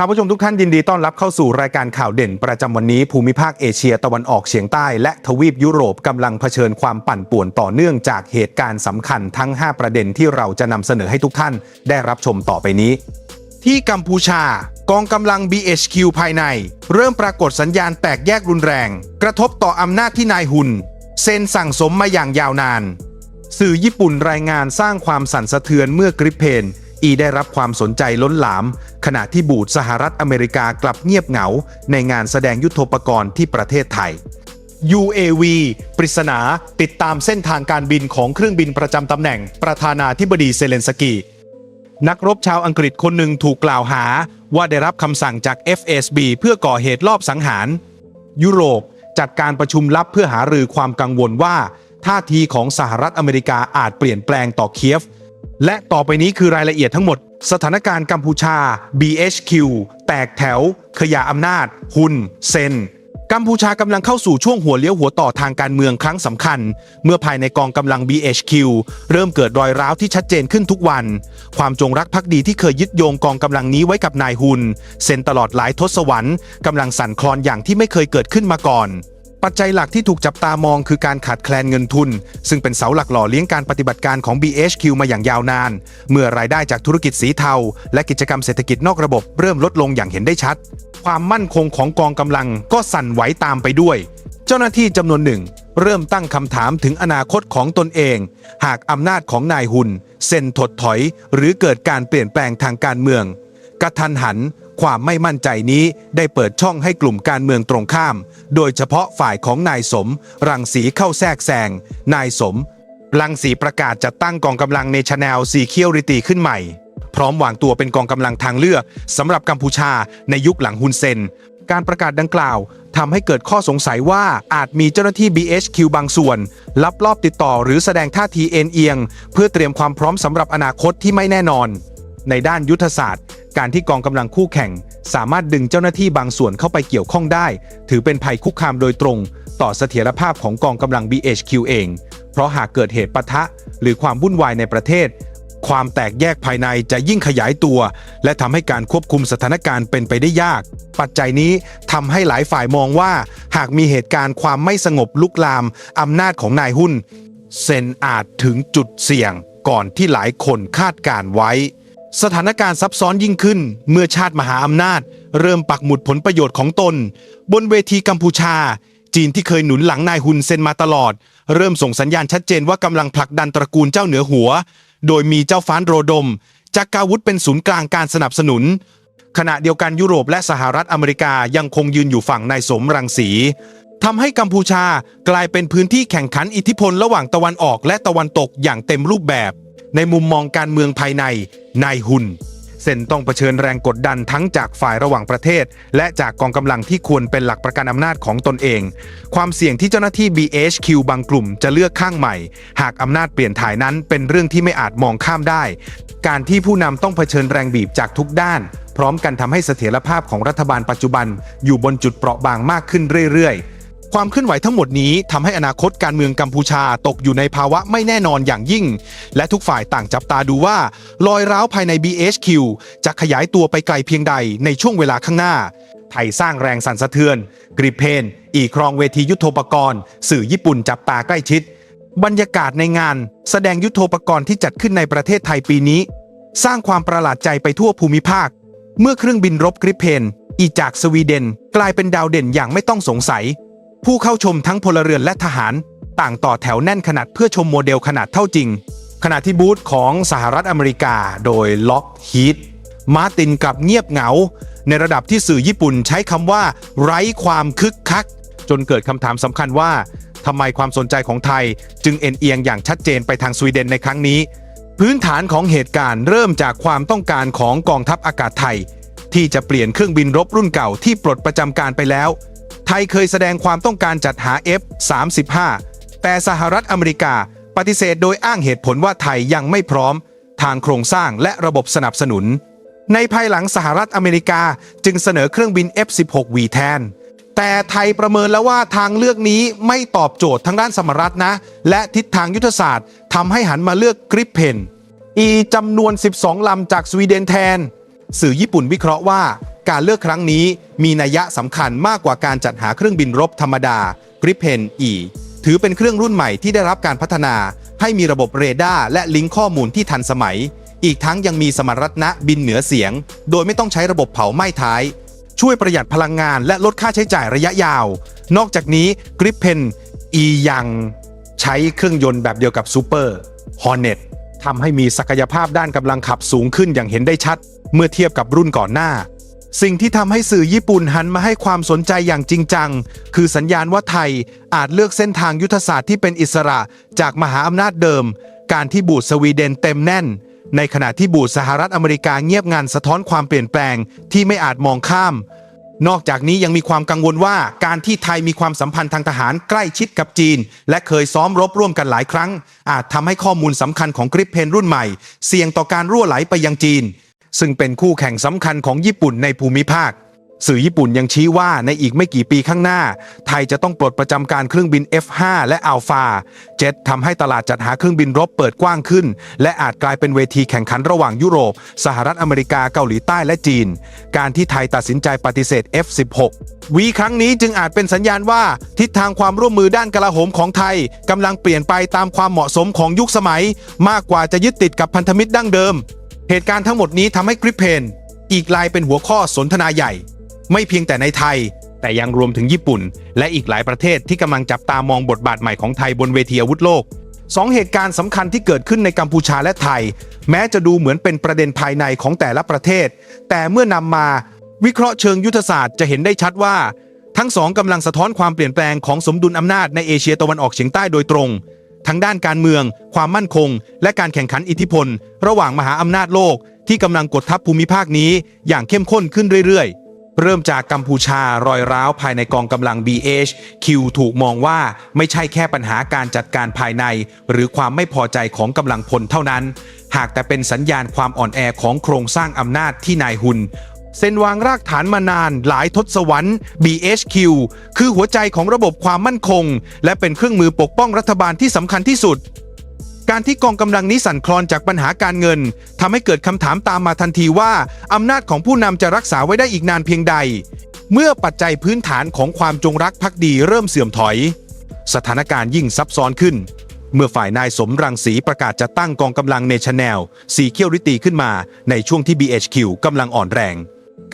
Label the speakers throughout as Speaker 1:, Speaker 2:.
Speaker 1: ท่านผู้ชมทุกท่านยินดีต้อนรับเข้าสู่รายการข่าวเด่น ประจำวันนี้ภูมิภาคเอเชียตะวันออกเฉียงใต้ และทวีปยุโรปกำลังเผชิญความปั่นป่วนต่อเนื่องจากเหตุการณ์สำคัญทั้ง 5 ประเด็นที่เราจะนำเสนอให้ทุกท่านได้รับชมต่อไปนี้ ที่กัมพูชากองกำลัง BHQ ภายใน เริ่มปรากฏสัญญาณแตกแยกรุนแรง กระทบต่ออำนาจที่นายหุนเซ็นสั่งสมมาอย่างยาวนาน สื่อญี่ปุ่นรายงานสร้างความสั่นสะเทือนเมื่อกริปเพน อีได้รับความสนใจล้นหลาม ขณะที่บูตสหรัฐอเมริกากลับเงียบเหงา ในงานแสดงยุทโธปกรณ์ที่ประเทศไทย UAV ปริศนาติดตามเส้นทางการบินของเครื่องบินประจำตำแหน่ง ประธานาธิบดีเซเลนสกี นักรบชาวอังกฤษคนหนึ่งถูกกล่าวหา ว่าได้รับคำสั่งจาก FSB เพื่อก่อเหตุลอบสังหาร ยุโรปจัดการประชุมลับเพื่อหารือความกังวลว่า ท่าทีของสหรัฐอเมริกาอาจเปลี่ยนแปลงต่อเคียฟ และต่อไปนี้คือรายละเอียดทั้งหมด สถานการณ์กัมพูชา BHQ แตกแถว ขยะอำนาจ หุนเซนกัมพูชากำลังเข้าสู่ช่วงหัวเลี้ยวหัวต่อทางการเมืองครั้งสำคัญ เมื่อภายในกองกำลัง BHQ เริ่มเกิดรอยร้าวที่ชัดเจนขึ้นทุกวัน ความจงรักภักดีที่เคยยึดโยงกองกำลังนี้ไว้กับนายฮุนเซนตลอดหลายทศวรรษกำลังสั่นคลอนอย่างที่ไม่เคยเกิดขึ้นมาก่อน ปัจจัยหลักที่ถูกจับตามองคือการขาดแคลนเงินทุน ซึ่งเป็นเสาหลักหล่อเลี้ยงการปฏิบัติการของ BHQ มาอย่างยาวนาน เมื่อรายได้จากธุรกิจสีเทา และกิจกรรมเศรษฐกิจนอกระบบเริ่มลดลงอย่างเห็นได้ชัด ความมั่นคงของกองกำลังก็สั่นไหวตามไปด้วย เจ้าหน้าที่จำนวนหนึ่ง เริ่มตั้งคำถามถึงอนาคตของตนเอง หากอำนาจของนายหุนเซ็นถดถอย หรือเกิดการเปลี่ยนแปลงทางการเมืองกระทันหัน ความไม่มั่นใจนี้ได้เปิดช่องให้กลุ่มการเมืองตรงข้าม โดยเฉพาะฝ่ายของนายสม รังสีเข้าแทรกแซง นายสม รังสีประกาศจัดตั้งกองกำลังในช n แนลซีเคียวริตีขึ้นใหม่ พร้อมวางตัวเป็นกองกำลังทางเลือกสำหรับกัมพูชาในยุคหลังฮุนเซน การประกาศดังกล่าวทำให้เกิดข้อสงสัยว่าอาจมีเจ้าหน้าที่ BHQ บางส่วน ลับลอบติดต่อหรือแสดงท่าทีเอ็นเอียง เพื่อเตรียมความพร้อมสำหรับอนาคตที่ไม่แน่นอน ในด้านยุทธศาสตร์ การที่กองกำลังคู่แข่ง สามารถดึงเจ้าหน้าที่บางส่วนเข้าไปเกี่ยวข้องได้ ถือเป็นภัยคุกคามโดยตรง ต่อเสถียรภาพของกองกำลัง BHQ เอง เพราะหากเกิดเหตุปะทะ หรือความวุ่นวายในประเทศ ความแตกแยกภายในจะยิ่งขยายตัว และทำให้การควบคุมสถานการณ์เป็นไปได้ยาก ปัจจัยนี้ทำให้หลายฝ่ายมองว่า หากมีเหตุการณ์ความไม่สงบลุกลามอำนาจของนายหุ้นเซนอาจถึงจุดเสี่ยงก่อนที่หลายคนคาดการไว้ สถานการณ์ซับซ้อนยิ่งขึ้น เมื่อชาติมหาอำนาจ เริ่มปักหมุดผลประโยชน์ของตน บนเวทีกัมพูชา จีนที่เคยหนุนหลังนายฮุนเซนมาตลอด เริ่มส่งสัญญาณชัดเจนว่ากำลังผลักดันตระกูลเจ้าเหนือหัว โดยมีเจ้าฟ้านโรดมจากกาวุธเป็นศูนย์กลางการสนับสนุน ขณะเดียวกันยุโรปและสหรัฐอเมริกายังคงยืนอยู่ฝั่งนายสมรังสีทำให้กัมพูชากลายเป็นพื้นที่แข่งขันอิทธิพลระหว่างตะวันออกและตะวันตกอย่างเต็มรูปแบบ ในมุมมองการเมืองภายในนายหุนเซนต้องเผชิญแรงกดดันทั้งจากฝ่ายระหว่างประเทศ และจากกองกำลังที่ควรเป็นหลักประกันอำนาจของตนเอง ความเสี่ยงที่เจ้าหน้าที่ BHQ บางกลุ่มจะเลือกข้างใหม่ หากอำนาจเปลี่ยนถ่ายนั้นเป็นเรื่องที่ไม่อาจมองข้ามได้ การที่ผู้นำต้องเผชิญแรงบีบจากทุกด้าน พร้อมกันทำให้เสถียรภาพของรัฐบาลปัจจุบัน อยู่บนจุดเปราะบางมากขึ้นเรื่อยๆ ความเคลื่อนไหวทั้งหมดนี้ทำให้อนาคตการเมืองกัมพูชาตกอยู่ในภาวะไม่แน่นอนอย่างยิ่ง และทุกฝ่ายต่างจับตาดูว่า รอยร้าวภายใน BHQ จะขยายตัวไปไกลเพียงใดในช่วงเวลาข้างหน้า ไทยสร้างแรงสั่นสะเทือน กริเพน อีครองเวทียุทโธปกรณ์ สื่อญี่ปุ่นจับตาใกล้ชิด บรรยากาศในงาน แสดงยุทโธปกรณ์ที่จัดขึ้นในประเทศไทยปีนี้ สร้างความประหลาดใจไปทั่วภูมิภาค เมื่อเครื่องบินรบกริเพน อีจากสวีเดน กลายเป็นดาวเด่นอย่างไม่ต้องสงสัย ผู้เข้าชมทั้งพลเรือนและทหาร ต่างต่อแถวแน่นขนาดเพื่อชมโมเดลขนาดเท่าจริง ขณะที่บูธของสหรัฐอเมริกาโดยล็อกฮีทมาตินกลับเงียบเหงา ในระดับที่สื่อญี่ปุ่นใช้คำว่า ไร้ความคึกคัก จนเกิดคำถามสำคัญว่าทำไมความสนใจของไทย จึงเอ็นเอียงอย่างชัดเจนไปทางสวีเดนในครั้งนี้ พื้นฐานของเหตุการณ์เริ่มจากความต้องการของกองทัพอากาศไทย ที่จะเปลี่ยนเครื่องบินรบรุ่นเก่าที่ปลดประจำการไปแล้ว ไทยเคยแสดงความต้องการจัดหา F-35 แต่สหรัฐอเมริกาปฏิเสธโดยอ้างเหตุผลว่าไทยยังไม่พร้อม ทางโครงสร้างและระบบสนับสนุน ในภายหลังสหรัฐอเมริกาจึงเสนอเครื่องบิน F-16V แทน แต่ไทยประเมินแล้วว่าทางเลือกนี้ไม่ตอบโจทย์ทางด้านสมรรถนะ และทิศทางยุทธศาสตร์ทำให้หันมาเลือกกริปเพนอีจำนวน 12 ลำจากสวีเดนแทน สื่อญี่ปุ่นวิเคราะห์ว่าการเลือกครั้งนี้มีนัยยะสำคัญมากกว่าการจัดหาเครื่องบินรบธรรมดากริปเพนอีถือเป็นเครื่องรุ่นใหม่ที่ได้รับการพัฒนา ให้มีระบบเรดาร์และลิงก์ข้อมูลที่ทันสมัย อีกทั้งยังมีสมรรถนะบินเหนือเสียง โดยไม่ต้องใช้ระบบเผาไหม้ท้าย ช่วยประหยัดพลังงานและลดค่าใช้จ่ายระยะยาว นอกจากนี้กริปเพนอียังใช้เครื่องยนต์แบบเดียวกับซูเปอร์ฮอร์เน็ต ทำให้มีศักยภาพด้านกำลังขับสูงขึ้นอย่างเห็นได้ชัด เมื่อเทียบกับรุ่นก่อนหน้า สิ่งที่ทำให้สื่อญี่ปุ่นหันมาให้ความสนใจอย่างจริงจัง คือสัญญาณว่าไทยอาจเลือกเส้นทางยุทธศาสตร์ที่เป็นอิสระจากมหาอำนาจเดิม การที่บูธสวีเดนเต็มแน่น ในขณะที่บูธสหรัฐอเมริกาเงียบงันสะท้อนความเปลี่ยนแปลงที่ไม่อาจมองข้าม นอกจากนี้ยังมีความกังวลว่าการที่ไทยมีความสัมพันธ์ทางทหารใกล้ชิดกับจีน และเคยซ้อมรบร่วมกันหลายครั้ง อาจทำให้ข้อมูลสำคัญของกริปเพนรุ่นใหม่ เสี่ยงต่อการรั่วไหลไปยังจีน ซึ่งเป็นคู่แข่งสำคัญของญี่ปุ่นในภูมิภาค สื่อญี่ปุ่นยังชี้ว่าในอีกไม่กี่ปีข้างหน้า ไทยจะต้องปลดประจำการเครื่องบิน F5 และอัลฟาเจ็ตทำให้ตลาดจัดหาเครื่องบินรบเปิดกว้างขึ้น และอาจกลายเป็นเวทีแข่งขันระหว่างยุโรป สหรัฐอเมริกาเกาหลีใต้และจีน การที่ไทยตัดสินใจปฏิเสธ F16 วีครั้งนี้จึงอาจเป็นสัญญาณว่า ทิศทางความร่วมมือด้านกลาโหมของไทยกำลังเปลี่ยนไปตามความเหมาะสมของยุคสมัย มากกว่าจะยึดติดกับพันธมิตรดั้งเดิม เหตุการณ์ทั้งหมดนี้ทำให้กริปเพนอีกลายเป็นหัวข้อสนทนาใหญ่ ไม่เพียงแต่ในไทย แต่ยังรวมถึงญี่ปุ่น และอีกหลายประเทศที่กำลังจับตามองบทบาทใหม่ของไทยบนเวทีอาวุธโลกสองเหตุการณ์สำคัญที่เกิดขึ้นในกัมพูชาและไทย แม้จะดูเหมือนเป็นประเด็นภายในของแต่ละประเทศ แต่เมื่อนำมาวิเคราะห์เชิงยุทธศาสตร์จะเห็นได้ชัดว่า ทั้งสองกำลังสะท้อนความเปลี่ยนแปลงของสมดุลอำนาจในเอเชียตะวันออกเฉียงใต้โดยตรง ทั้งด้านการเมือง ความมั่นคง และการแข่งขันอิทธิพล ระหว่างมหาอำนาจโลก ที่กำลังกดทับภูมิภาคนี้อย่างเข้มข้นขึ้นเรื่อยๆ เริ่มจากกัมพูชารอยร้าวภายในกองกำลัง BHQ ถูกมองว่าไม่ใช่แค่ปัญหาการจัดการภายใน หรือความไม่พอใจของกำลังพลเท่านั้น หากแต่เป็นสัญญาณความอ่อนแอของโครงสร้างอำนาจที่นายหุนเซนวางรากฐานมานานหลายทศวรรษ BHQ คือหัวใจของระบบความมั่นคง และเป็นเครื่องมือปกป้องรัฐบาลที่สำคัญที่สุด การที่กองกำลังนี้สั่นคลอนจากปัญหาการเงินทำให้เกิดคำถามตามมาทันทีว่าอำนาจของผู้นำจะรักษาไว้ได้อีกนานเพียงใด เมื่อปัจจัยพื้นฐานของความจงรักภักดีเริ่มเสื่อมถอย สถานการณ์ยิ่งซับซ้อนขึ้น เมื่อฝ่ายนายสมรังสีประกาศจะตั้งกองกำลังในชแนลสีเคียวริตีขึ้นมาในช่วงที่ BHQ กำลังอ่อนแรง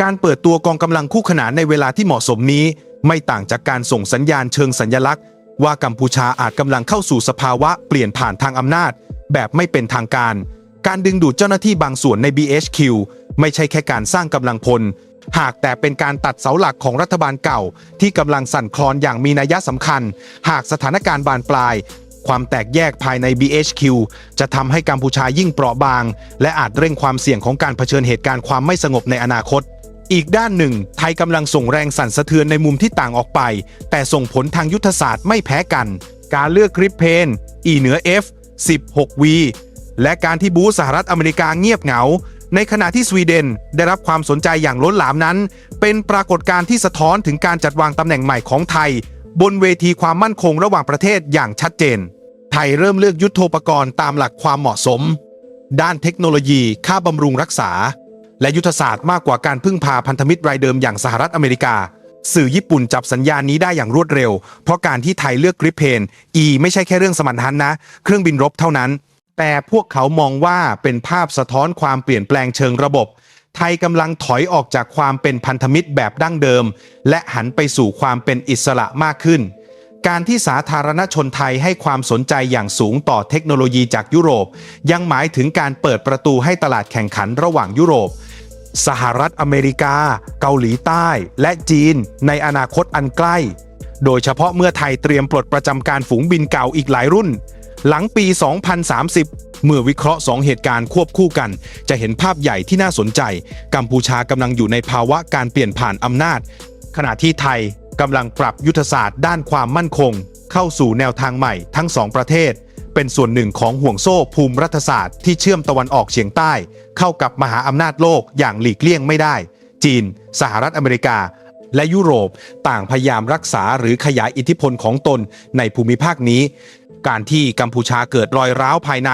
Speaker 1: การเปิดตัวกองกำลังคู่ขนานในเวลาที่เหมาะสมนี้ ไม่ต่างจากการส่งสัญญาณเชิงสัญญลักษณ์ ว่ากัมพูชาอาจกำลังเข้าสู่สภาวะเปลี่ยนผ่านทางอำนาจ แบบไม่เป็นทางการ การดึงดูดเจ้าหน้าที่บางส่วนใน BHQ ไม่ใช่แค่การสร้างกำลังพล หากแต่เป็นการตัดเสาหลักของรัฐบาลเก่า ที่กำลังสั่นคลอนอย่างมีนัยสำคัญ หากสถานการณ์บานปลาย ความแตกแยกภายใน BHQ จะทำให้กัมพูชายิ่งเปราะบาง และอาจเร่งความเสี่ยงของการเผชิญเหตุการณ์ความไม่สงบในอนาคต อีกด้านหนึ่ง ไทยกำลังส่งแรงสั่นสะเทือนในมุมที่ต่างออกไป แต่ส่งผลทางยุทธศาสตร์ไม่แพ้กัน การเลือกคริปเพน E เหนือ F 16 V และการที่บูสหรัฐอเมริกาเงียบเหงา ในขณะที่สวีเดนได้รับความสนใจอย่างล้นหลามนั้น เป็นปรากฏการณ์ที่สะท้อนถึงการจัดวางตำแหน่งใหม่ของไทย บนเวทีความมั่นคงระหว่างประเทศอย่างชัดเจน ไทยเริ่มเลือกยุทธโธปกรณ์ตามหลักความเหมาะสม ด้านเทคโนโลยีค่าบำรุงรักษา และยุทธศาสตร์มากกว่าการพึ่งพาพันธมิตรรายเดิมอย่างสหรัฐอเมริกา สื่อญี่ปุ่นจับสัญญาณนี้ได้อย่างรวดเร็ว เพราะการที่ไทยเลือกกริปเพน E ไม่ใช่แค่เรื่องสมรรถนะ เครื่องบินรบเท่านั้น แต่พวกเขามองว่าเป็นภาพสะท้อนความเปลี่ยนแปลงเชิงระบบ ไทยกำลังถอยออกจากความเป็นพันธมิตรแบบดั้งเดิม และหันไปสู่ความเป็นอิสระมากขึ้นการที่สาธารณชนไทยให้ความสนใจอย่างสูงต่อเทคโนโลยีจากยุโรป ยังหมายถึงการเปิดประตูให้ตลาดแข่งขันระหว่างยุโรป สหรัฐอเมริกา เกาหลีใต้ และจีน ในอนาคตอันใกล้ โดยเฉพาะเมื่อไทยเตรียมปลดประจำการฝูงบินเก่าอีกหลายรุ่น หลังปี 2030 เมื่อวิเคราะห์ 2 เหตุการณ์ควบคู่กัน จะเห็นภาพใหญ่ที่น่าสนใจ กัมพูชากำลังอยู่ในภาวะการเปลี่ยนผ่านอำนาจ ขณะที่ไทยกำลังปรับยุทธศาสตร์ด้านความมั่นคง เข้าสู่แนวทางใหม่ทั้งสองประเทศ เป็นส่วนหนึ่งของห่วงโซ่ภูมิรัฐศาสตร์ที่เชื่อมตะวันออกเฉียงใต้ เข้ากับมหาอำนาจโลกอย่างหลีกเลี่ยงไม่ได้ จีน สหรัฐอเมริกา และยุโรปต่างพยายามรักษาหรือขยายอิทธิพลของตนในภูมิภาคนี้ การที่กัมพูชาเกิดรอยร้าวภายใน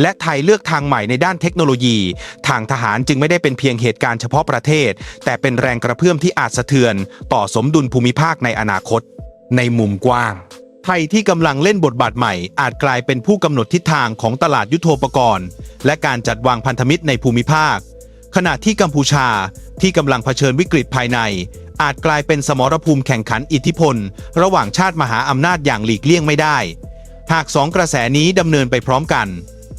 Speaker 1: และไทยเลือกทางใหม่ในด้านเทคโนโลยี ทางทหารจึงไม่ได้เป็นเพียงเหตุการณ์เฉพาะประเทศ แต่เป็นแรงกระเพื่อมที่อาจสะเทือน ต่อสมดุลภูมิภาคในอนาคต ในมุมกว้าง ไทยที่กำลังเล่นบทบาทใหม่ อาจกลายเป็นผู้กำหนดทิศทางของตลาดยุทโธปกรณ์ และการจัดวางพันธมิตรในภูมิภาค ขณะที่กัมพูชาที่กำลังเผชิญวิกฤตภายใน อาจกลายเป็นสมรภูมิแข่งขันอิทธิพล ระหว่างชาติมหาอำนาจอย่างหลีกเลี่ยงไม่ได้ หากสองกระแสนี้ดำเนินไปพร้อมกัน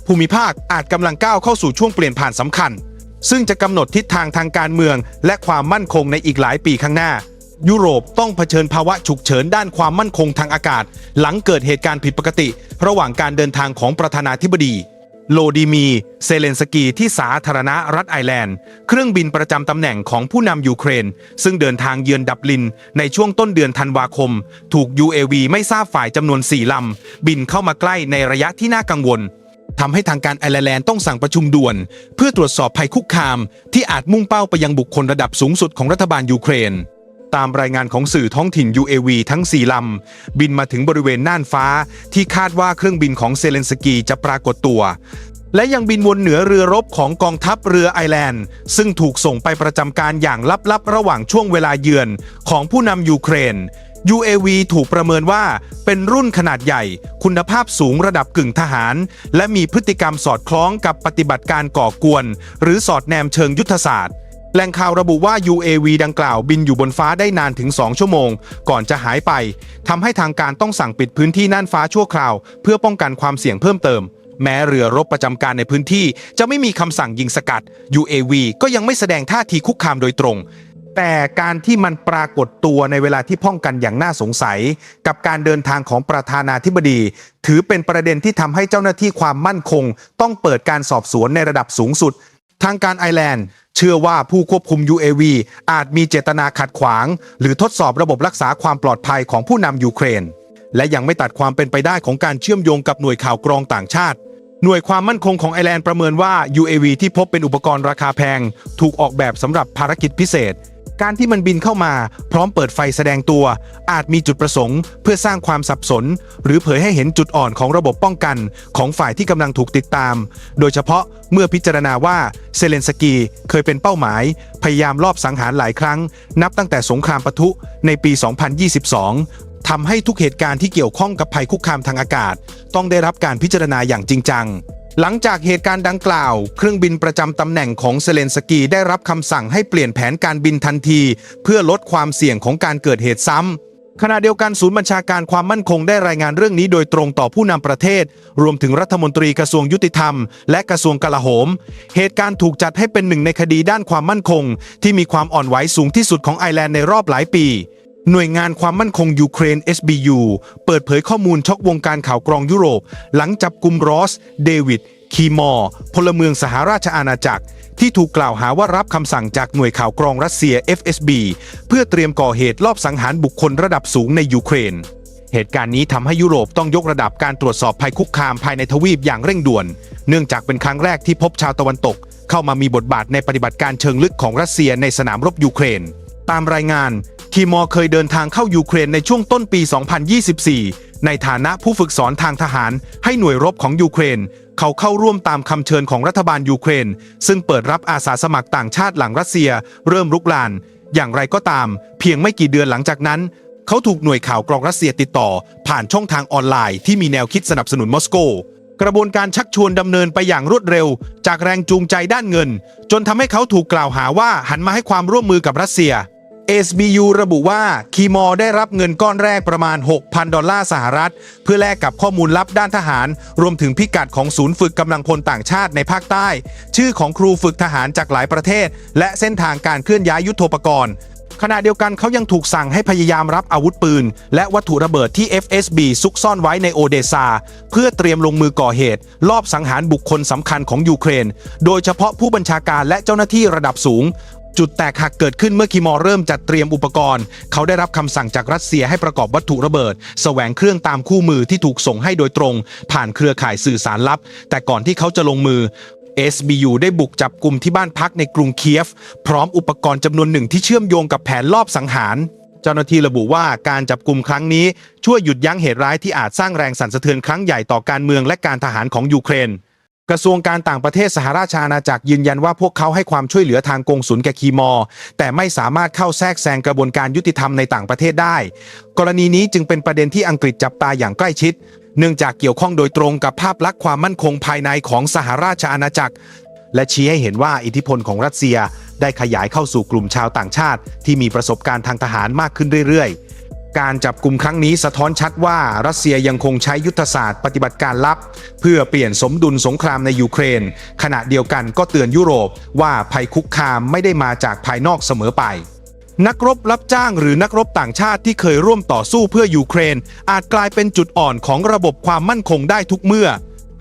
Speaker 1: ภูมิภาคอาจกำลังก้าวเข้าสู่ช่วงเปลี่ยนผ่านสำคัญ ซึ่งจะกำหนดทิศทางทางการเมือง และความมั่นคงในอีกหลายปีข้างหน้า ยุโรปต้องเผชิญภาวะฉุกเฉินด้านความมั่นคงทางอากาศ หลังเกิดเหตุการณ์ผิดปกติ ระหว่างการเดินทางของประธานาธิบดี โลดีมี เซเลนสกีที่สาธารณรัฐไอร์แลนด์ เครื่องบินประจำตำแหน่งของผู้นำยูเครน ซึ่งเดินทางเยือนดับลิน ในช่วงต้นเดือนธันวาคม ถูก UAV ไม่ทราบฝ่ายจำนวน 4 ลำ บินเข้ามาใกล้ในระยะที่น่ากังวลทำให้ทางการไอร์แลนด์ต้องสั่งประชุมด่วน เพื่อตรวจสอบภัยคุกคาม ที่อาจมุ่งเป้าไปยังบุคคลระดับสูงสุดของรัฐบาลยูเครน ตามรายงานของสื่อท้องถิ่น UAV ทั้ง 4 ลำ บินมาถึงบริเวณน่านฟ้า ที่คาดว่าเครื่องบินของเซเลนสกีจะปรากฏตัว และยังบินวนเหนือเรือรบของกองทัพเรือไอร์แลนด์ ซึ่งถูกส่งไปประจำการอย่างลับๆ ระหว่างช่วงเวลาเยือนของผู้นำยูเครน UAV ถูกประเมินว่าเป็นรุ่นขนาดใหญ่ คุณภาพสูงระดับกึ่งทหาร และมีพฤติกรรมสอดคล้องกับปฏิบัติการก่อกวน หรือสอดแนมเชิงยุทธศาสตร์ แหล่งข่าวระบุว่า UAV ดังกล่าวบินอยู่บนฟ้าได้นานถึง 2 ชั่วโมง ก่อนจะหายไปทำให้ทางการต้องสั่งปิดพื้นที่น่านฟ้าชั่วคราว เพื่อป้องกันความเสี่ยงเพิ่มเติม แม้เรือรบประจำการในพื้นที่ จะไม่มีคำสั่งยิงสกัด UAV ก็ยังไม่แสดงท่าทีคุกคามโดยตรง แต่การที่มันปรากฏตัวในเวลาที่ป้องกันอย่างน่าสงสัย กับการเดินทางของประธานาธิบดี ถือเป็นประเด็นที่ทำให้เจ้าหน้าที่ความมั่นคง ต้องเปิดการสอบสวนในระดับสูงสุด ทางการไอร์แลนด์ เชื่อว่าผู้ควบคุม UAV อาจมีเจตนาขัดขวาง หรือทดสอบระบบรักษาความปลอดภัยของผู้นำยูเครน และยังไม่ตัดความเป็นไปได้ของการเชื่อมโยงกับหน่วยข่าวกรองต่างชาติ หน่วยความมั่นคงของไอร์แลนด์ประเมินว่า UAV ที่พบเป็นอุปกรณ์ราคาแพง ถูกออกแบบสำหรับภารกิจพิเศษ การที่มันบินเข้ามา พร้อมเปิดไฟแสดงตัว อาจมีจุดประสงค์ เพื่อสร้างความสับสน หรือเผยให้เห็นจุดอ่อนของระบบป้องกัน ของฝ่ายที่กำลังถูกติดตาม โดยเฉพาะเมื่อพิจารณาว่าเซเลนสกีเคยเป็นเป้าหมาย พยายามลอบสังหารหลายครั้ง นับตั้งแต่สงครามปะทุในปี 2022ทำให้ทุกเหตุการณ์ที่เกี่ยวข้องกับภัยคุกคามทางอากาศ ต้องได้รับการพิจารณาอย่างจริงจัง หลังจากเหตุการณ์ดังกล่าว เครื่องบินประจำตำแหน่งของเซเลนสกีได้รับคำสั่งให้เปลี่ยนแผนการบินทันที เพื่อลดความเสี่ยงของการเกิดเหตุซ้ำขณะเดียวกันศูนย์บัญชาการความมั่นคงได้รายงานเรื่องนี้โดยตรงต่อผู้นำประเทศ รวมถึงรัฐมนตรีกระทรวงยุติธรรม และกระทรวงกลาโหม เหตุการณ์ถูกจัดให้เป็นหนึ่งในคดีด้านความมั่นคง ที่มีความอ่อนไหวสูงที่สุดของไอร์แลนด์ในรอบหลายปี หน่วยงานความมั่นคงยูเครน SBU เปิดเผยข้อมูลช็อกวงการข่าวกรองยุโรป หลังจับกลุ่มรอส เดวิด คีมอร์ พลเมืองสหราชอาณาจักร ที่ถูกกล่าวหาว่ารับคำสั่งจากหน่วยข่าวกรองรัสเซีย FSB เพื่อเตรียมก่อเหตุลอบสังหารบุคคลระดับสูงในยูเครน เหตุการณ์นี้ทำให้ยุโรปต้องยกระดับการตรวจสอบภัยคุกคามภายในทวีปอย่างเร่งด่วน เนื่องจากเป็นครั้งแรกที่พบชาวตะวันตก เข้ามามีบทบาทในปฏิบัติการเชิงลึกของรัสเซียในสนามรบยูเครนตามรายงาน คีมอเคยเดินทางเข้ายูเครนในช่วงต้นปี 2024 ในฐานะผู้ฝึกสอนทางทหารให้หน่วยรบของยูเครน เขาเข้าร่วมตามคำเชิญของรัฐบาลยูเครน ซึ่งเปิดรับอาสาสมัครต่างชาติหลังรัสเซีย เริ่มรุกราน อย่างไรก็ตาม เพียงไม่กี่เดือนหลังจากนั้น เขาถูกหน่วยข่าวกรองรัสเซียติดต่อ ผ่านช่องทางออนไลน์ที่มีแนวคิดสนับสนุนมอสโกกระบวนการชักชวนดำเนินไปอย่างรวดเร็ว จากแรงจูงใจด้านเงิน จนทำให้เขาถูกกล่าวหาว่าหันมาให้ความร่วมมือกับรัสเซีย SBU ระบุว่าคีมอได้รับเงินก้อนแรกประมาณ 6,000 ดอลลาร์สหรัฐ เพื่อแลกกับข้อมูลลับด้านทหาร รวมถึงพิกัดของศูนย์ฝึกกำลังพลต่างชาติในภาคใต้ ชื่อของครูฝึกทหารจากหลายประเทศ และเส้นทางการเคลื่อนย้ายยุทโธปกรณ์ขณะเดียวกันเขายังถูกสั่งให้พยายามรับอาวุธปืน และวัตถุระเบิดที่ FSB ซุกซ่อนไว้ในโอเดซา เพื่อเตรียมลงมือก่อเหตุ ลอบสังหารบุคคลสำคัญของยูเครน โดยเฉพาะผู้บัญชาการและเจ้าหน้าที่ระดับสูง จุดแตกหักเกิดขึ้นเมื่อคีมอรเริ่มจัดเตรียมอุปกรณ์ เขาได้รับคำสั่งจากรัสเซียให้ประกอบวัตถุระเบิด แสวงเครื่องตามคู่มือที่ถูกส่งให้โดยตรง ผ่านเครือข่ายสื่อสารลับ แต่ก่อนที่เขาจะลงมือ SBU ได้บุกจับกลุ่มที่บ้านพักในกรุงเคียฟ พร้อมอุปกรณ์จำนวนหนึ่งที่เชื่อมโยงกับแผนลอบสังหารเจ้าหน้าที่ระบุว่าการจับกลุ่มครั้งนี้ ช่วยหยุดยั้งเหตุร้ายที่อาจสร้างแรงสั่นสะเทือนครั้งใหญ่ต่อการเมืองและการทหารของยูเครน กระทรวงการต่างประเทศสหราชอาณาจักรยืนยันว่าพวกเขาให้ความช่วยเหลือทางกงสุลแกคีมอร์แต่ไม่สามารถเข้าแทรกแซงกระบวนการยุติธรรมในต่างประเทศได้ กรณีนี้จึงเป็นประเด็นที่อังกฤษจับตาอย่างใกล้ชิด เนื่องจากเกี่ยวข้องโดยตรงกับภาพลักษณ์ความมั่นคงภายในของสหราชอาณาจักร และชี้ให้เห็นว่าอิทธิพลของรัสเซียได้ขยายเข้าสู่กลุ่มชาวต่างชาติ ที่มีประสบการณ์ทางทหารมากขึ้นเรื่อยๆ การจับกลุ่มครั้งนี้สะท้อนชัดว่ารัสเซียยังคงใช้ยุทธศาสตร์ปฏิบัติการลับ เพื่อเปลี่ยนสมดุลสงครามในยูเครน ขณะเดียวกันก็เตือนยุโรปว่าภัยคุกคามไม่ได้มาจากภายนอกเสมอไปนักรบรับจ้างหรือนักรบต่างชาติที่เคยร่วมต่อสู้เพื่อยูเครน อาจกลายเป็นจุดอ่อนของระบบความมั่นคงได้ทุกเมื่อ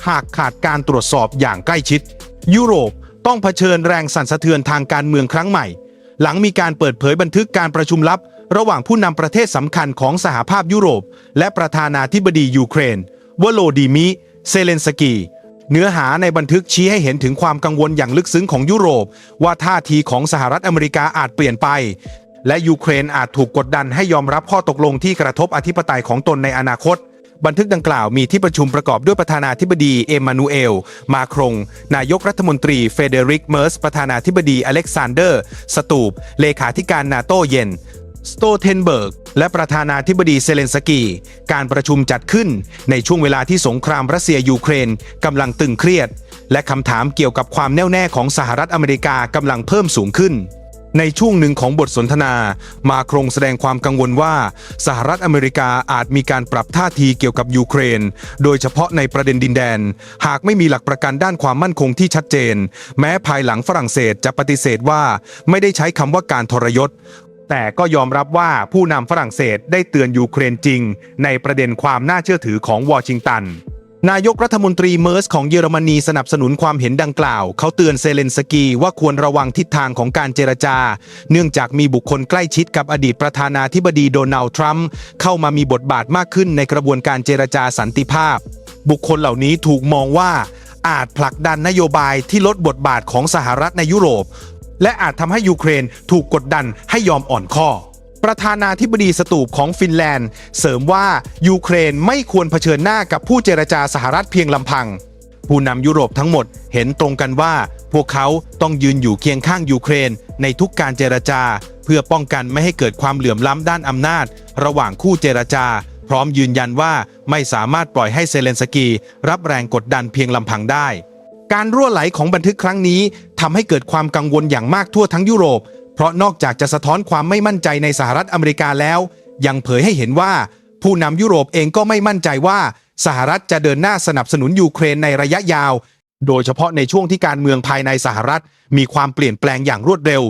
Speaker 1: หากขาดการตรวจสอบอย่างใกล้ชิด ยุโรปต้องเผชิญแรงสั่นสะเทือนทางการเมืองครั้งใหม่ หลังมีการเปิดเผยบันทึกการประชุมลับ ระหว่างผู้นำประเทศสำคัญของสหภาพยุโรป และประธานาธิบดียูเครนวโลดิมิ เซเลนสกี เนื้อหาในบันทึกชี้ให้เห็นถึงความกังวลอย่างลึกซึ้งของยุโรป ว่าท่าทีของสหรัฐอเมริกาอาจเปลี่ยนไป และยูเครนอาจถูกกดดันให้ยอมรับข้อตกลงที่กระทบอธิปไตยของตนในอนาคตบันทึกดังกล่าวมีที่ประชุมประกอบด้วยประธานาธิบดี เอมานูเอล มาครง นายกรัฐมนตรีเฟเดริกเมิร์ส ประธานาธิบดีอเล็กซานเดอร์ สตูป เลขาธิการนาโตเยน สโตเทนเบิร์ก และประธานาธิบดีเซเลนสกี การประชุมจัดขึ้นในช่วงเวลาที่สงครามรัสเซียยูเครนกำลังตึงเครียด และคำถามเกี่ยวกับความแน่วแน่ของสหรัฐอเมริกากำลังเพิ่มสูงขึ้น ในช่วงหนึ่งของบทสนทนา มาครงแสดงความกังวลว่า สหรัฐอเมริกาอาจมีการปรับท่าทีเกี่ยวกับยูเครน โดยเฉพาะในประเด็นดินแดน หากไม่มีหลักประกันด้านความมั่นคงที่ชัดเจน แม้ภายหลังฝรั่งเศสจะปฏิเสธว่าไม่ได้ใช้คำว่าการทรยศ แต่ก็ยอมรับว่าผู้นำฝรั่งเศสได้เตือนยูเครนจริง ในประเด็นความน่าเชื่อถือของวอชิงตัน นายกรัฐมนตรีเมิร์สของเยอรมนีสนับสนุนความเห็นดังกล่าว เขาเตือนเซเลนสกีว่าควรระวังทิศทางของการเจรจา เนื่องจากมีบุคคลใกล้ชิดกับอดีตประธานาธิบดีโดนัลด์ทรัมป์เข้ามามีบทบาทมากขึ้นในกระบวนการเจรจาสันติภาพ บุคคลเหล่านี้ถูกมองว่าอาจผลักดันนโยบายที่ลดบทบาทของสหรัฐในยุโรป และอาจทำให้ยูเครนถูกกดดันให้ยอมอ่อนข้อ ประธานาธิบดีสตูปของฟินแลนด์ เสริมว่ายูเครนไม่ควรเผชิญหน้ากับผู้เจรจาสหรัฐเพียงลำพัง ผู้นำยุโรปทั้งหมดเห็นตรงกันว่า พวกเขาต้องยืนอยู่เคียงข้างยูเครนในทุกการเจรจา เพื่อป้องกันไม่ให้เกิดความเหลื่อมล้ำด้านอำนาจ ระหว่างคู่เจรจา พร้อมยืนยันว่าไม่สามารถปล่อยให้เซเลนสกี รับแรงกดดันเพียงลำพังได้ การรั่วไหลของบันทึกครั้งนี้ทำให้เกิดความกังวลอย่างมากทั่วทั้งยุโรป เพราะนอกจากจะสะท้อนความไม่มั่นใจในสหรัฐอเมริกาแล้ว ยังเผยให้เห็นว่า ผู้นำยุโรปเองก็ไม่มั่นใจว่าสหรัฐจะเดินหน้าสนับสนุนยูเครนในระยะยาว โดยเฉพาะในช่วงที่การเมืองภายในสหรัฐ มีความเปลี่ยนแปลงอย่างรวดเร็ว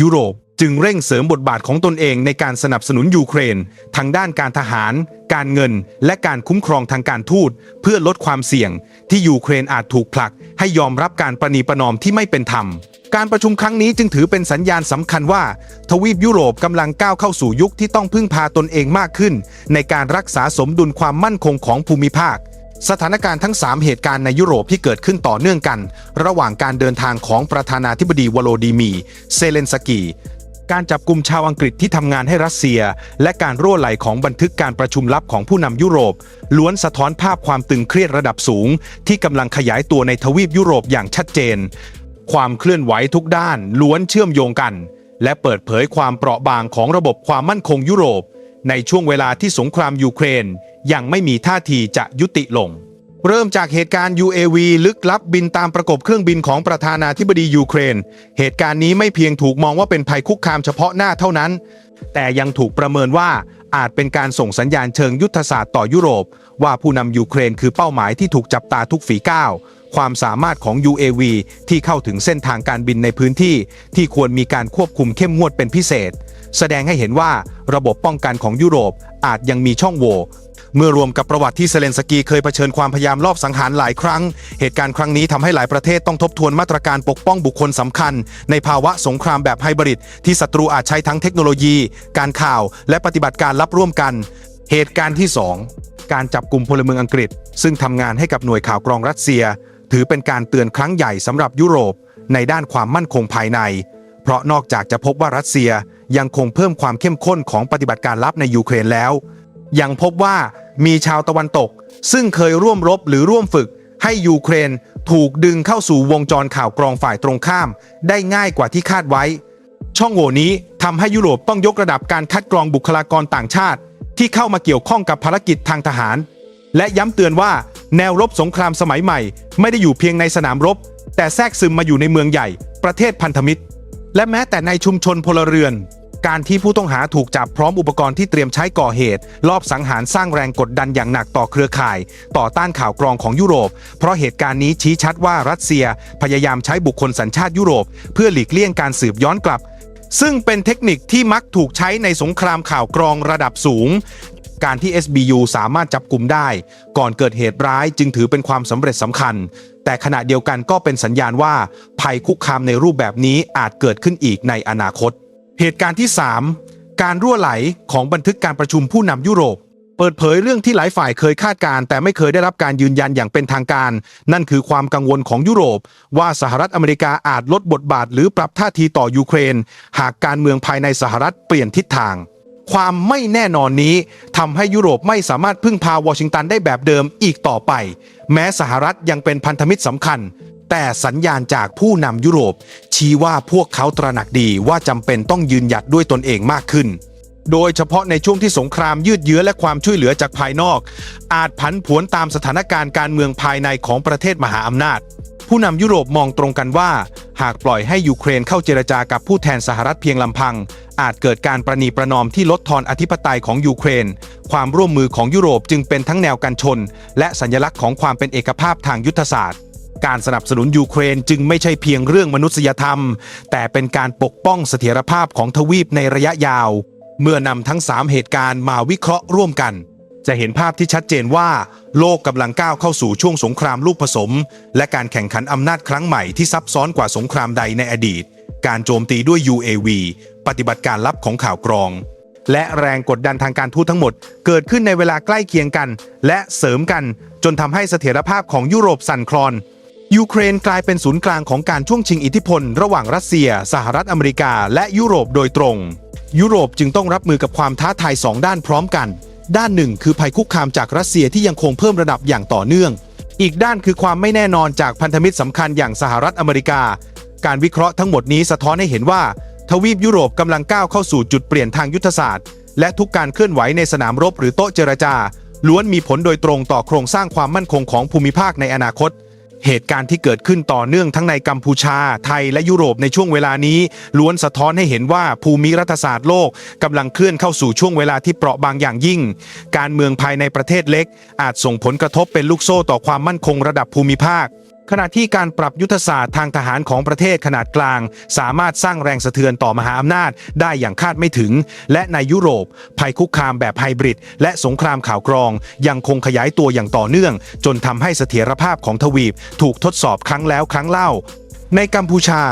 Speaker 1: ยุโรป จึงเร่งเสริมบทบาทของตนเองในการสนับสนุนยูเครนทั้งด้านการทหาร การเงิน และการคุ้มครองทางการทูต เพื่อลดความเสี่ยง ที่ยูเครนอาจถูกผลัก ให้ยอมรับการประนีประนอมที่ไม่เป็นธรรมการประชุมครั้งนี้จึงถือเป็นสัญญาณสำคัญว่า ทวีปยุโรปกำลังก้าวเข้าสู่ยุคที่ต้องพึ่งพาตนเองมากขึ้น ในการรักษาสมดุลความมั่นคงของภูมิภาค สถานการณ์ทั้ง 3 เหตุการณ์ในยุโรปที่เกิดขึ้นต่อเนื่องกัน ระหว่างการเดินทางของประธานาธิบดีวโลดิมี เซเลนสกี การจับกลุ่มชาวอังกฤษที่ทำงานให้รัสเซีย และการรั่วไหลของบันทึกการประชุมลับของผู้นำยุโรป ล้วนสะท้อนภาพความตึงเครียดระดับสูง ที่กำลังขยายตัวในทวีปยุโรปอย่างชัดเจน ความเคลื่อนไหวทุกด้านล้วนเชื่อมโยงกัน และเปิดเผยความเปราะบางของระบบความมั่นคงยุโรป ในช่วงเวลาที่สงครามยูเครน ยังไม่มีท่าทีจะยุติลง เริ่มจากเหตุการณ์ UAV ลึกลับบินตามประกบเครื่องบินของประธานาธิบดียูเครน เหตุการณ์นี้ไม่เพียงถูกมองว่าเป็นภัยคุกคามเฉพาะหน้าเท่านั้น แต่ยังถูกประเมินว่าอาจเป็นการส่งสัญญาณเชิงยุทธศาสตร์ต่อยุโรป ว่าผู้นำยูเครนคือเป้าหมายที่ถูกจับตาทุกฝีก้าวความสามารถของ UAV ที่เข้าถึงเส้นทางการบินในพื้นที่ ที่ควรมีการควบคุมเข้มงวดเป็นพิเศษ แสดงให้เห็นว่าระบบป้องกันของยุโรปอาจยังมีช่องโหว่ เมื่อรวมกับประวัติที่เซเลนสกีเคยเผชิญความพยายามลอบสังหารหลายครั้ง เหตุการณ์ครั้งนี้ทำให้หลายประเทศต้องทบทวนมาตรการปกป้องบุคคลสำคัญ ในภาวะสงครามแบบไฮบริดที่ศัตรูอาจใช้ทั้งเทคโนโลยี การข่าว และปฏิบัติการลับร่วมกัน เหตุการณ์ที่ 2 การจับกลุ่มพลเมืองอังกฤษ ซึ่งทำงานให้กับหน่วยข่าวกรองรัสเซีย ถือเป็นการเตือนครั้งใหญ่สำหรับยุโรป ในด้านความมั่นคงภายใน เพราะนอกจากจะพบว่ารัสเซียยังคงเพิ่มความเข้มข้นของปฏิบัติการลับในยูเครนแล้ว ยังพบว่า มีชาวตะวันตก ซึ่งเคยร่วมรบหรือร่วมฝึก ให้ยูเครนถูกดึงเข้าสู่วงจรข่าวกรองฝ่ายตรงข้าม ได้ง่ายกว่าที่คาดไว้ ช่องโหว่นี้ทำให้ยุโรปต้องยกระดับการคัดกรองบุคลากรต่างชาติ ที่เข้ามาเกี่ยวข้องกับภารกิจทางทหาร และย้ำเตือนว่าแนวรบสงครามสมัยใหม่ ไม่ได้อยู่เพียงในสนามรบ แต่แทรกซึมมาอยู่ในเมืองใหญ่ ประเทศพันธมิตร และแม้แต่ในชุมชนพลเรือน การที่ผู้ต้องหาถูกจับพร้อมอุปกรณ์ที่เตรียมใช้ก่อเหตุ ลอบสังหารสร้างแรงกดดันอย่างหนักต่อเครือข่าย ต่อต้านข่าวกรองของยุโรป เพราะเหตุการณ์นี้ชี้ชัดว่ารัสเซียพยายามใช้บุคคลสัญชาติยุโรป เพื่อหลีกเลี่ยงการสืบย้อนกลับ ซึ่งเป็นเทคนิคที่มักถูกใช้ในสงครามข่าวกรองระดับสูงการที่ SBU สามารถจับกลุ่มได้ ก่อนเกิดเหตุร้ายจึงถือเป็นความสำเร็จสำคัญ แต่ขณะเดียวกันก็เป็นสัญญาณว่า ภัยคุกคามในรูปแบบนี้อาจเกิดขึ้นอีกในอนาคต เหตุการณ์ที่ 3 การรั่วไหลของบันทึกการประชุมผู้นำยุโรป เปิดเผยเรื่องที่หลายฝ่ายเคยคาดการณ์แต่ไม่เคยได้รับการยืนยันอย่างเป็นทางการ นั่นคือความกังวลของยุโรป ว่าสหรัฐอเมริกาอาจลดบทบาท หรือปรับท่าทีต่อยูเครน หากการเมืองภายในสหรัฐเปลี่ยนทิศทาง ความไม่แน่นอนนี้ทำให้ยุโรปไม่สามารถพึ่งพาวอชิงตันได้แบบเดิมอีกต่อไป แม้สหรัฐยังเป็นพันธมิตรสำคัญ แต่สัญญาณจากผู้นำยุโรป ชี้ว่าพวกเขาตระหนักดีว่าจำเป็นต้องยืนหยัดด้วยตนเองมากขึ้น โดยเฉพาะในช่วงที่สงครามยืดเยื้อและความช่วยเหลือจากภายนอก อาจผันผวนตามสถานการณ์การเมืองภายในของประเทศมหาอำนาจ ผู้นำยุโรปมองตรงกันว่า หากปล่อยให้ยูเครนเข้าเจรจากับผู้แทนสหรัฐเพียงลำพัง อาจเกิดการประนีประนอมที่ลดทอนอธิปไตยของยูเครน ความร่วมมือของยุโรปจึงเป็นทั้งแนวกันชน และสัญลักษณ์ของความเป็นเอกภาพทางยุทธศาสตร์ การสนับสนุนยูเครนจึงไม่ใช่เพียงเรื่องมนุษยธรรม แต่เป็นการปกป้องเสถียรภาพของทวีปในระยะยาว เมื่อนำทั้ง 3 เหตุการณ์มาวิเคราะห์ร่วมกัน จะเห็นภาพที่ชัดเจนว่า โลกกำลังก้าวเข้าสู่ช่วงสงครามลูกผสม และการแข่งขันอำนาจครั้งใหม่ที่ซับซ้อนกว่าสงครามใดในอดีต การโจมตีด้วย UAV ปฏิบัติการลับของข่าวกรองและแรงกดดันทางการทูตทั้งหมด เกิดขึ้นในเวลาใกล้เคียงกัน และเสริมกัน จนทำให้เสถียรภาพของยุโรปสั่นคลอน ยูเครนกลายเป็นศูนย์กลางของการช่วงชิงอิทธิพล ระหว่างรัสเซีย สหรัฐอเมริกา และยุโรปโดยตรง ยุโรปจึงต้องรับมือกับความท้าทายสองด้านพร้อมกัน ด้านหนึ่งคือภัยคุกคามจากรัสเซียที่ยังคงเพิ่มระดับอย่างต่อเนื่อง อีกด้านคือความไม่แน่นอนจากพันธมิตรสำคัญอย่างสหรัฐอเมริกา การวิเคราะห์ทั้งหมดนี้สะท้อนให้เห็นว่า ทวีปยุโรปกำลังก้าวเข้าสู่จุดเปลี่ยนทางยุทธศาสตร์ และทุกการเคลื่อนไหวในสนามรบหรือโต๊ะเจรจาล้วนมีผลโดยตรงต่อโครงสร้างความมั่นคงของภูมิภาคในอนาคต เหตุการณ์ที่เกิดขึ้นต่อเนื่องทั้งในกัมพูชา ไทยและยุโรปในช่วงเวลานี้ ล้วนสะท้อนให้เห็นว่าภูมิรัฐศาสตร์โลกกำลังเคลื่อนเข้าสู่ช่วงเวลาที่เปราะบางอย่างยิ่ง การเมืองภายในประเทศเล็ก อาจส่งผลกระทบเป็นลูกโซ่ต่อความมั่นคงระดับภูมิภาค ขณะที่การปรับยุทธศาสตร์ทางทหารของประเทศขนาดกลาง สามารถสร้างแรงสะเทือนต่อมหาอำนาจได้อย่างคาดไม่ถึง และในยุโรป ภัยคุกคามแบบไฮบริดและสงครามข่าวกรอง ยังคงขยายตัวอย่างต่อเนื่อง จนทำให้เสถียรภาพของทวีปถูกทดสอบครั้งแล้วครั้งเล่า ในกัมพูชา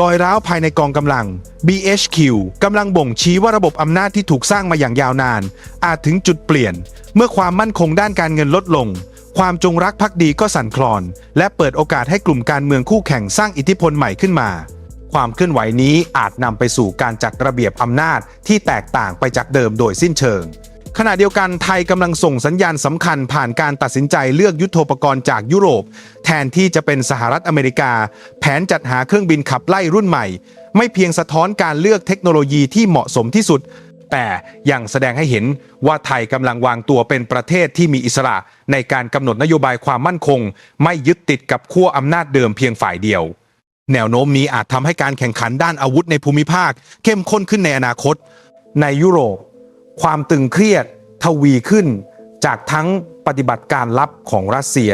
Speaker 1: รอยร้าวภายในกองกำลัง BHQ กำลังบ่งชี้ว่าระบบอำนาจที่ถูกสร้างมาอย่างยาวนาน อาจถึงจุดเปลี่ยน เมื่อความมั่นคงด้านการเงินลดลง ความจงรักภักดีก็สั่นคลอน และเปิดโอกาสให้กลุ่มการเมืองคู่แข่งสร้างอิทธิพลใหม่ขึ้นมา ความเคลื่อนไหวนี้อาจนำไปสู่การจัดระเบียบอำนาจที่แตกต่างไปจากเดิมโดยสิ้นเชิง ขณะเดียวกันไทยกำลังส่งสัญญาณสำคัญผ่านการตัดสินใจเลือกยุทโธปกรณ์จากยุโรป แทนที่จะเป็นสหรัฐอเมริกา แผนจัดหาเครื่องบินขับไล่รุ่นใหม่ ไม่เพียงสะท้อนการเลือกเทคโนโลยีที่เหมาะสมที่สุด แต่ยังแสดงให้เห็นว่าไทยกำลังวางตัวเป็นประเทศที่มีอิสระในการกำหนดนโยบายความมั่นคง ไม่ยึดติดกับขั้วอำนาจเดิมเพียงฝ่ายเดียว แนวโน้มนี้อาจทำให้การแข่งขันด้านอาวุธในภูมิภาค เข้มข้นขึ้นในอนาคต ในยุโรป ความตึงเครียด ทวีขึ้น จากทั้งปฏิบัติการลับของรัสเซีย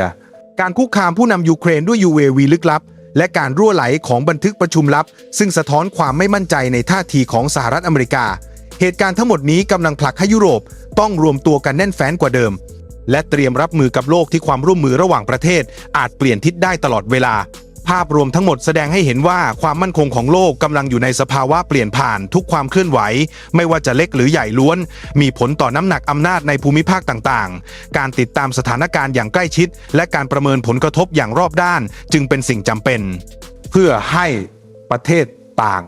Speaker 1: การคุกคามผู้นำยูเครนด้วย UAV ลึกลับและการรั่วไหลของบันทึกประชุมลับ ซึ่งสะท้อนความไม่มั่นใจในท่าทีของสหรัฐอเมริกา เหตุการณ์ทั้งหมดนี้กำลังผลักให้ยุโรปต้องรวมตัวกันแน่นแฟ้นกว่าเดิม และเตรียมรับมือกับโลกที่ความร่วมมือระหว่างประเทศ อาจเปลี่ยนทิศได้ตลอดเวลา ภาพรวมทั้งหมดแสดงให้เห็นว่าความมั่นคงของโลกกำลังอยู่ในสภาวะเปลี่ยนผ่านทุกความเคลื่อนไหว ไม่ว่าจะเล็กหรือใหญ่ล้วน มีผลต่อน้ำหนักอำนาจในภูมิภาคต่างๆ การติดตามสถานการณ์อย่างใกล้ชิด และการประเมินผลกระทบอย่างรอบด้าน จึงเป็นสิ่งจำเป็น เพื่อให้ประเทศต่าง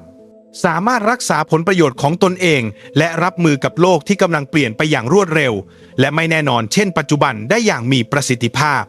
Speaker 1: สามารถรักษาผลประโยชน์ของตนเอง และรับมือกับโลกที่กำลังเปลี่ยนไปอย่างรวดเร็ว และไม่แน่นอนเช่นปัจจุบันได้อย่างมีประสิทธิภาพ